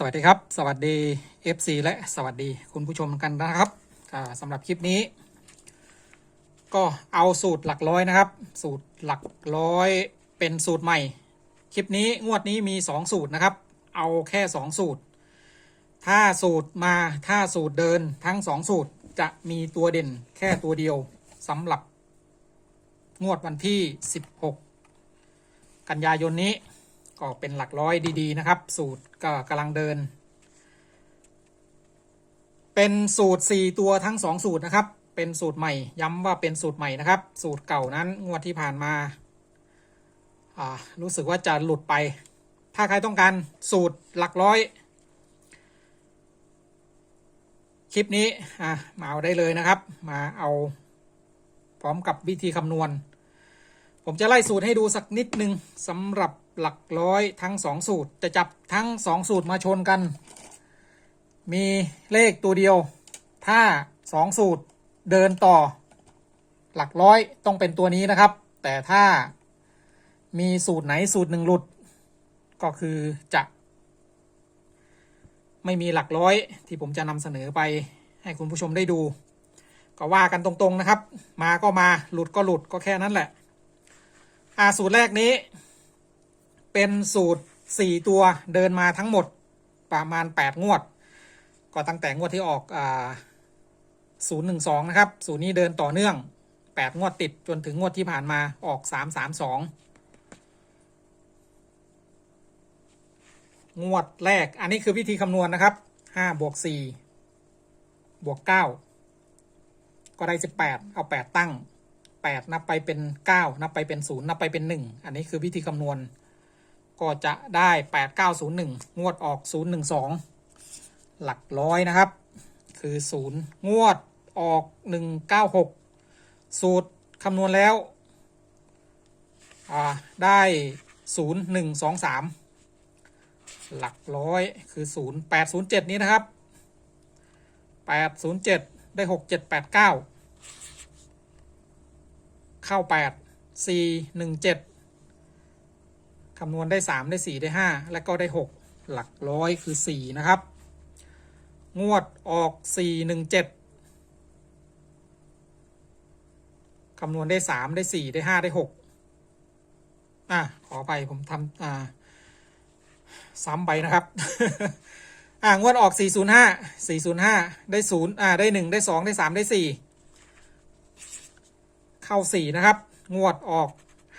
สวัสดีครับ สวัสดี FC และสวัสดีคุณผู้ชมกันนะครับสำหรับคลิปนี้ ก็เอาสูตรหลักร้อยนะครับ สูตรหลักร้อยเป็นสูตรใหม่ คลิปนี้งวดนี้มี 2 สูตรนะครับ เอาแค่ 2 สูตร ถ้าสูตรมาถ้าสูตรเดินทั้ง 2 สูตรจะมีตัวเด่นแค่ตัวเดียวสำหรับงวดวันที่ 16 กันยายนนี้ ก็เป็นหลักร้อยดีๆนะครับ สูตรก็กำลังเดิน เป็นสูตร 4 ตัวทั้ง 2 สูตรนะครับ เป็นสูตรใหม่ ย้ำว่าเป็นสูตรใหม่นะครับ สูตรเก่านั้นงวดที่ผ่านมาอ่ารู้สึกว่าจะหลุดไป ถ้าใครต้องการสูตรหลักร้อย คลิปนี้อะมาเอาได้เลยนะครับ มาเอาพร้อมกับวิธีคำนวณ ผมจะไล่สูตรให้ดูสักนิดนึงสำหรับ หลักร้อยทั้งสองสูตร จะจับทั้งสองสูตรมาชนกัน มีเลขตัวเดียว ถ้าสองสูตรเดินต่อ หลักร้อยต้องเป็นตัวนี้นะครับ แต่ถ้ามีสูตรไหนสูตรหนึ่งหลุด ก็คือจะไม่มีหลักร้อยที่ผมจะนำเสนอไปให้คุณผู้ชมได้ดู ก็ว่ากันตรงๆนะครับ มาก็มาหลุดก็หลุดก็แค่นั้นแหละ อ่าสูตรแรกนี้ เป็นสูตร 4 ตัวเดินมาทั้งหมดประมาณ 8 งวด ก็ตั้งแต่งวดที่ออกอ่า012 นะครับ สูตรนี้เดินต่อเนื่อง 8 งวดติดจนถึงงวดที่ผ่านมาออก 332 งวดแรก อันนี้คือวิธีคำนวณนะครับ5บวก4บวก9ก็ได้ 18 เอา 8 ตั้ง 8 นับไปเป็น 9 นับไปเป็น 0 นับไปเป็น 1 อันนี้คือวิธีคำนวณ ก็จะได้ 8901 งวดออก 012 หลักร้อยนะครับ คือ 0 งวดออก 196 สูตรคำนวณแล้วได้ 0123 หลักร้อยคือ 0807 นี้นะครับ 807 ได้ 6789 เข้า 8 4 1 7 คำนวณได้ 3 ได้ 4 ได้ 5 และก็ได้ 6 หลักร้อยคือ 4 นะครับ งวดออก 4 1 7 คำนวณได้ 3 ได้ 4 ได้ 5 ได้ 6 อะ ขอไปผมทำอ่า ซ้ำไปนะครับ อ่างวดออก 405 405 ได้ 0 อ่า ได้ 1 ได้ 2 ได้ 3 ได้ 4 เข้า 4 นะครับ งวดออก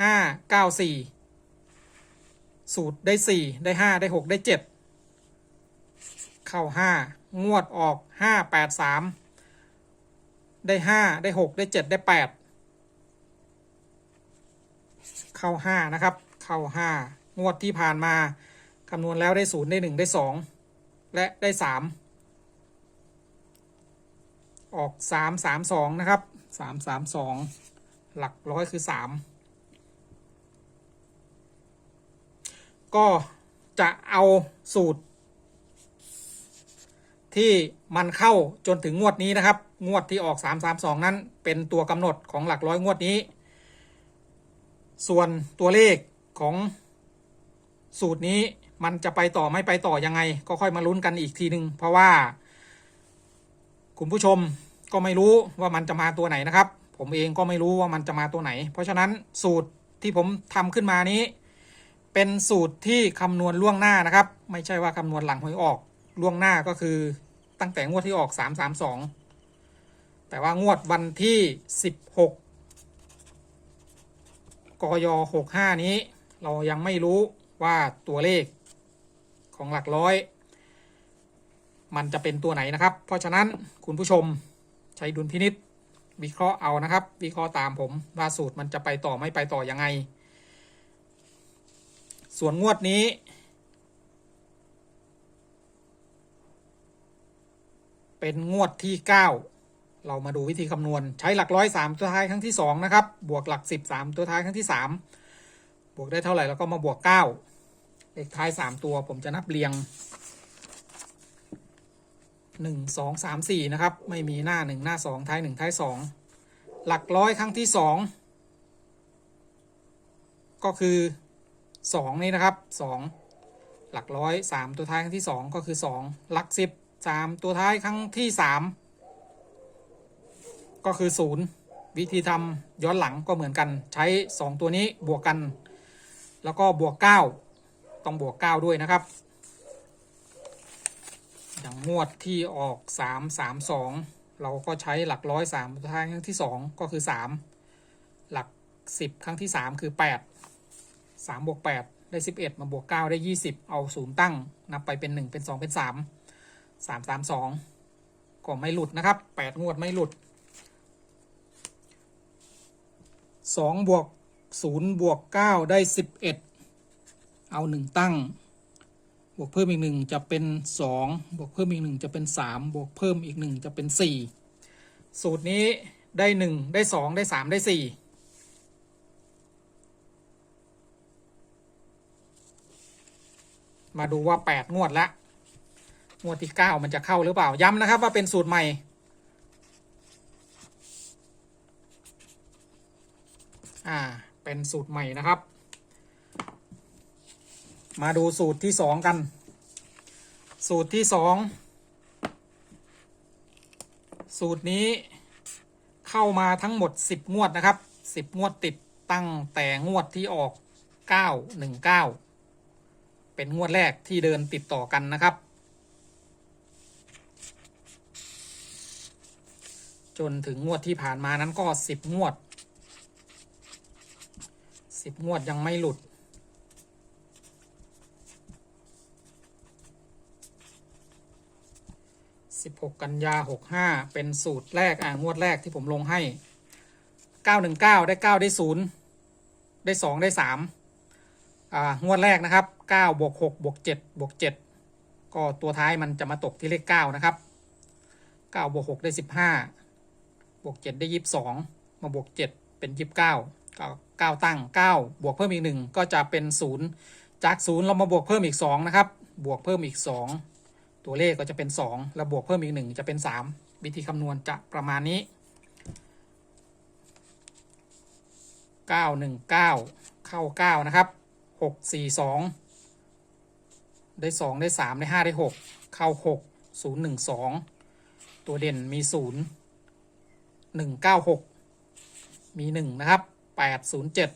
5 9 4 สูตรได้สี่ได้ห้าได้หกได้เจ็ดเข้าห้างวดออกห้าแปดสามได้ห้าได้หกได้เจ็ดได้แปดเข้าห้านะครับ เข้าห้างวดที่ผ่านมาคำนวณแล้วได้ศูนย์ได้หนึ่งได้สองและได้สามออกสามสามสองนะครับสามสามสองหลักร้อยคือสาม ก็จะเอาสูตร ที่มันเข้าจนถึงงวดนี้นะครับ งวดที่ออก 332 นั้น เป็นตัวกำหนดของหลักร้อยงวดนี้ ส่วนตัวเลขของสูตรนี้มันจะไปต่อไม่ไปต่อยังไง ก็ค่อยมาลุ้นกันอีกทีหนึ่งเพราะว่า คุณผู้ชมก็ไม่รู้ว่ามันจะมาตัวไหนนะครับ ผมเองก็ไม่รู้ว่ามันจะมาตัวไหน เพราะฉะนั้นสูตรที่ผมทำขึ้นมานี้ เป็นสูตรที่คำนวณล่วงหน้านะครับ ไม่ใช่ว่าคำนวณหลังหวยออกล่วงหน้าก็คือตั้งแต่งวดที่ออก 332 แต่ว่างวดวันที่ 16 กย 65 นี้ เรายังไม่รู้ว่าตัวเลขของหลักร้อย มันจะเป็นตัวไหนนะครับ เพราะฉะนั้นคุณผู้ชมใช้ดุลพินิษวิเคราะห์เอานะครับ วิเคราะห์ตามผมว่าสูตรมันจะไปต่อไม่ไปต่อยังไง ส่วนงวดนี้ เป็นงวดที่ 9 เรามาดูวิธีคำนวณ ใช้หลักร้อยสามตัวท้ายครั้งที่ 2 นะครับ บวกหลัก 10 3 ตัวท้ายครั้งที่ 3 บวกได้เท่าไหร่ แล้วก็มาบวก 9 เลขท้าย 3 ตัวผมจะนับเรียง 1 2 3 4 นะครับ ไม่มีหน้า 1 หน้า 2 ท้าย 1 ท้าย 2 หลักร้อยครั้งที่ 2 ก็คือ 2 นี่นะครับ 2 หลักร้อยสามตัวท้ายครั้งที่สองก็คือสองหลักสิบสามตัวท้ายครั้งที่สามก็คือศูนย์วิธีทำย้อนหลังก็เหมือนกันใช้สองตัวนี้บวกกัน แล้วก็บวกเก้าต้องบวกเก้าด้วยนะครับ อย่างงวดที่ออกสามสามสองเราก็ใช้หลักร้อยสามตัวท้ายครั้งที่สองก็คือสามหลักสิบครั้งที่สามคือแปดสามบวกแปดได้สิบเอ็ดมาบวกเก้าได้ยี่สิบเอาศูนย์ตั้ง นับไปเป็นหนึ่งเป็นสองเป็นสามสามสามสองก็ไม่หลุดนะครับแปดงวดไม่หลุดสองบวกศูนย์บวกเก้าได้สิบเอ็ดเอาหนึ่งตั้ง บวกเพิ่มอีกหนึ่งจะเป็นสองบวกเพิ่มอีกหนึ่งจะเป็นสามบวกเพิ่มอีกหนึ่งจะเป็นสี่สูตรนี้ได้หนึ่งได้สองได้สามได้สี่ มาดูว่าแปดงวดละ งวดที่เก้ามันจะเข้าหรือเปล่า ย้ำนะครับว่าเป็นสูตรใหม่ อ่า เป็นสูตรใหม่นะครับ มาดูสูตรที่สองกัน สูตรที่สองสูตรนี้เข้ามาทั้งหมด 10 งวดนะครับ 10 งวดติดตั้งแต่งวดที่ออก 919 เป็นงวดแรกที่เดินติดต่อกันนะครับ จนถึงงวดที่ผ่านมานั้นก็10งวด10งวดยังไม่หลุด 16 กันยา 65 เป็นสูตรแรก อ่างวดแรกที่ผมลงให้ 919 ได้ 9 ได้ 0 ได้ 2 ได้3อ่างวดแรกนะครับ 9บวก6บวก7บวก7ก็ตัวท้ายมันจะมาตกที่เลข9นะครับ9บวก6ได้ 15บวก7ได้ 22 มาบวก 7 เป็น 29ก็9ตั้ง 9 บวกเพิ่มอีก 1 ก็จะเป็น 0 จาก 0 เรามาบวกเพิ่มอีก 2 นะครับ บวกเพิ่มอีก 2 ตัวเลขก็จะเป็น 2 แล้วบวกเพิ่มอีก 1 จะเป็น 3 วิธีคำนวณจะประมาณนี้ 919 เข้า 9 นะครับ 642 ได้สองได้สามได้ห้าได้หกเข้าหกศูนย์หนึ่งสองตัวเด่นมีศูนย์หนึ่งเก้าหกมีหนึ่งนะครับแปดศูนย์เจ็ด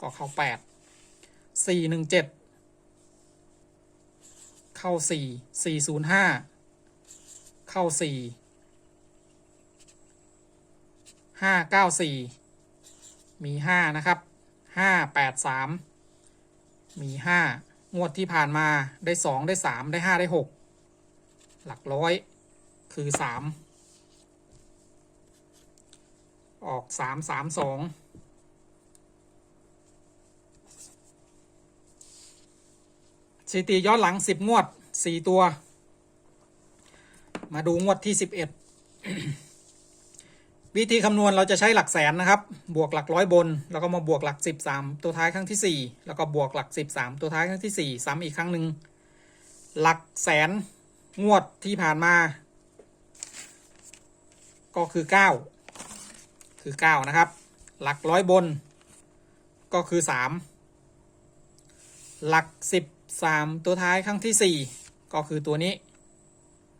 ก็เข้าแปดสี่หนึ่งเจ็ดเข้าสี่สี่ศูนย์ห้าเข้าสี่ห้าเก้าสี่มีห้านะครับห้าแปดสามมีห้า งวดที่ผ่านมาได้2ได้3ได้5ได้6หลักร้อยคือ3ออก3 3 2สามสองสถิติย้อนหลัง10งวด4ตัว มาดูงวดที่11 วิธีคำนวณเราจะใช้หลักแสนนะครับ บวกหลักร้อยบน แล้วก็มาบวกหลัก 13 ตัวท้ายครั้งที่ 4 แล้วก็บวกหลัก 13 ตัวท้ายครั้งที่ 4 ซ้ำอีกครั้งหนึ่งหลักแสนงวดที่ผ่านมา ก็คือ 9 คือ 9 นะครับ หลักร้อยบน ก็คือ 3 หลัก 13 ตัวท้ายครั้งที่ 4 ก็คือตัวนี้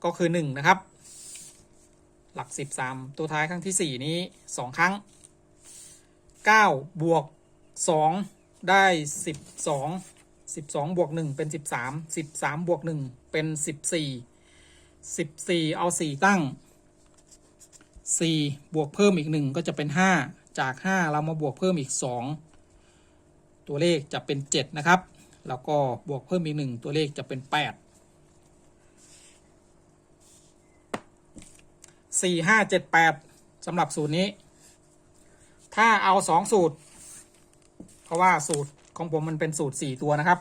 ก็คือ 1 นะครับ หลัก13ตัวท้ายครั้งที่4นี้2ครั้ง9บวก2ได้12 12บวก1เป็น13 13บวก1เป็น14 14เอา4ตั้ง4บวกเพิ่มอีก1ก็จะเป็น5จาก5เรามาบวกเพิ่มอีก2ตัวเลขจะเป็น7นะครับ แล้วก็บวกเพิ่มอีก1ตัวเลขจะเป็น8 สี่ห้าเจ็ดแปดสำหรับสูตรนี้ ถ้าเอาสองสูตร เพราะว่าสูตรของผมมันเป็นสูตรสี่ตัวนะครับ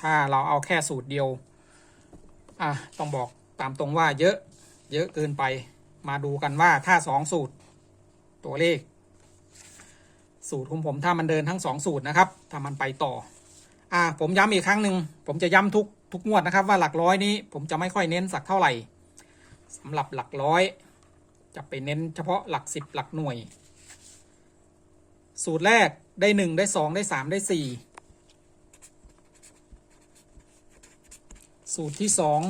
ถ้าเราเอาแค่สูตรเดียว อะต้องบอกตามตรงว่าเยอะ เยอะเกินไป มาดูกันว่าถ้าสองสูตร ตัวเลข สูตรของผมถ้ามันเดินทั้งสองสูตรนะครับถ้ามันไปต่อ อะผมย้ำอีกครั้งหนึ่งผมจะย้ำทุกทุกงวดนะครับว่าหลักร้อยนี้ผมจะไม่ค่อยเน้นสักเท่าไหร่ สำหรับหลักร้อย จะไปเน้นเฉพาะหลักสิบหลักหน่วย สูตรแรกได้หนึ่งได้สองได้สามได้สี่สูตรที่สอง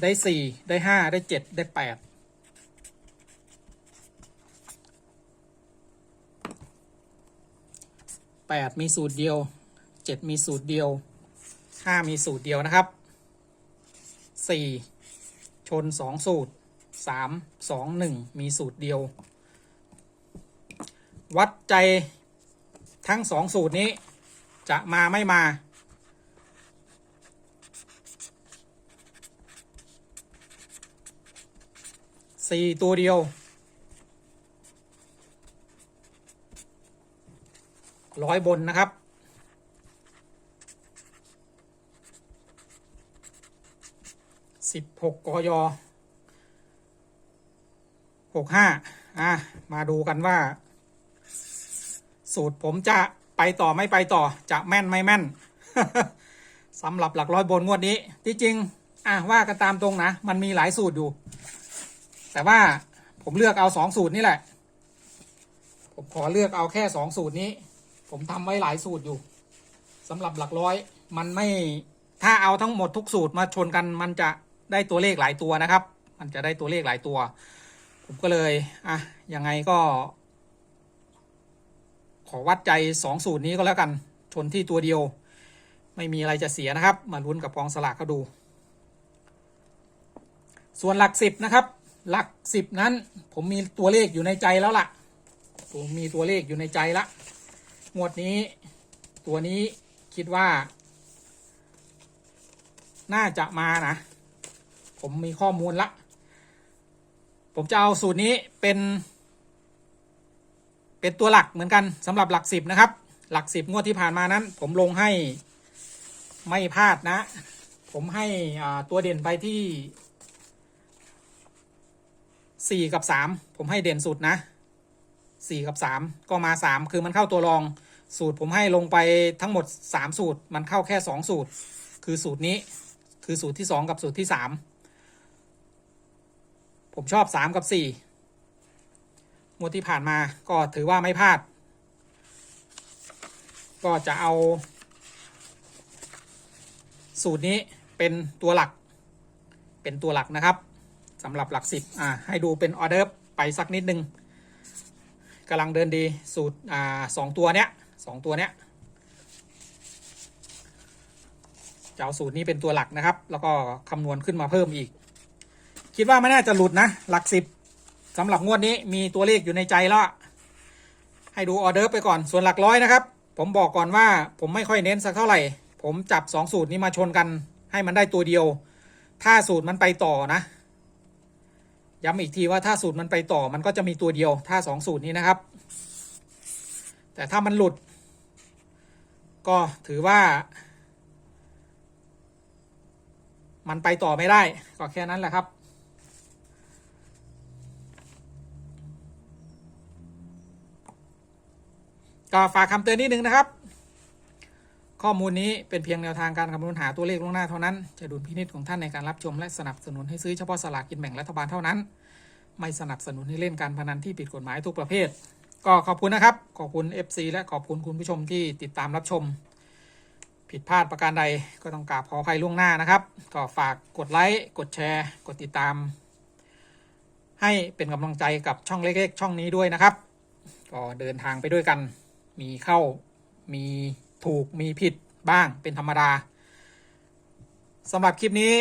ได้สี่ได้ห้าได้เจ็ดได้แปดแปดมีสูตรเดียวเจ็ดมีสูตรเดียวห้ามีสูตรเดียวนะครับ สี่ชนสองสูตรสามสองหนึ่งมีสูตรเดียว วัดใจทั้งสองสูตรนี้จะมาไม่มา สี่ตัวเดียว ร้อยบนนะครับ สิบหกกยหกห้าอะ มาดูกันว่า สูตรผมจะไปต่อไม่ไปต่อจะแม่นไม่แม่นสำหรับหลักร้อยบนงวดนี้ ที่จริง อะ ว่ากันตามตรงนะ มันมีหลายสูตรอยู่ แต่ว่าผมเลือกเอาสองสูตรนี่แหละ ผมขอเลือกเอาแค่สองสูตรนี้ ผมทำไว้หลายสูตรอยู่สำหรับหลักร้อย มันไม่ถ้าเอาทั้งหมดทุกสูตรมาชนกันมันจะ ได้ตัวเลขหลายตัวนะครับ มันจะได้ตัวเลขหลายตัว ผมก็เลยอะยังไงก็ ขอวัดใจสองสูตรนี้ก็แล้วกัน ชนที่ตัวเดียว ไม่มีอะไรจะเสียนะครับ มาลุ้นกับกองสลากเขาดู ส่วนหลักสิบนะครับ หลักสิบนั้น ผมมีตัวเลขอยู่ในใจแล้วล่ะ ผมมีตัวเลขอยู่ในใจละงวดนี้ ตัวนี้คิดว่า น่าจะมานะ ผมมีข้อมูลละ ผมจะเอาสูตรนี้เป็น เป็นตัวหลักเหมือนกันสำหรับหลักสิบนะครับ หลักสิบงวดที่ผ่านมานั้น ผมลงให้ไม่พลาดนะ ผมให้ตัวเด่นไปที่สี่กับสามผมให้เด่นสุดนะสี่กับสามก็มาสามคือมันเข้าตัวรองสูตรผมให้ลงไปทั้งหมดสามสูตร มันเข้าแค่สองสูตร คือสูตรนี้คือสูตรที่สองกับสูตรที่สาม ผมชอบสามกับสี่งวดที่ผ่านมาก็ถือว่าไม่พลาด ก็จะเอา สูตรนี้เป็นตัวหลัก เป็นตัวหลักนะครับสำหรับหลักสิบอ่าให้ดูเป็นออเดอร์ไปสักนิดนึงกำลังเดินดีสูตรอ่าสองตัวเนี้ยสองตัวเนี้ยจะเอาสูตรนี้เป็นตัวหลักนะครับ แล้วก็คำนวณขึ้นมาเพิ่มอีก คิดว่าไม่น่าจะหลุดนะ หลักสิบสำหรับงวดนี้มีตัวเลขอยู่ในใจแล้ว ให้ดูออเดอร์ไปก่อนส่วนหลักร้อยนะครับ ผมบอกก่อนว่าผมไม่ค่อยเน้นสักเท่าไหร่ ผมจับสองสูตรนี้มาชนกันให้มันได้ตัวเดียว ถ้าสูตรมันไปต่อนะ ย้ำอีกทีว่าถ้าสูตรมันไปต่อมันก็จะมีตัวเดียว ถ้าสองสูตรนี้นะครับ แต่ถ้ามันหลุด ก็ถือว่า มันไปต่อไม่ได้ ก็แค่นั้นแหละครับ ก็ฝากคำเตือนนิดนึงนะครับ ข้อมูลนี้เป็นเพียงแนวทางการคำนวณหาตัวเลขล่วงหน้าเท่านั้น จะดุลพินิจของท่านในการรับชมและสนับสนุนให้ซื้อเฉพาะสลากกินแบ่งรัฐบาลเท่านั้น ไม่สนับสนุนให้เล่นการพนันที่ผิดกฎหมายทุกประเภท ก็ขอบคุณนะครับ ขอบคุณ FC และขอบคุณคุณผู้ชมที่ติดตามรับชม ผิดพลาดประการใดก็ต้องกราบขออภัยล่วงหน้านะครับ ก็ฝากกดไลค์ กดแชร์ กดติดตาม ให้เป็นกำลังใจกับช่องเล็กๆ ช่องนี้ด้วยนะครับ ก็เดินทางไปด้วยกัน มีเข้ามีถูกมีผิดบ้างเป็นธรรมดาสำหรับคลิปนี้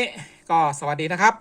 ก็สวัสดีนะครับ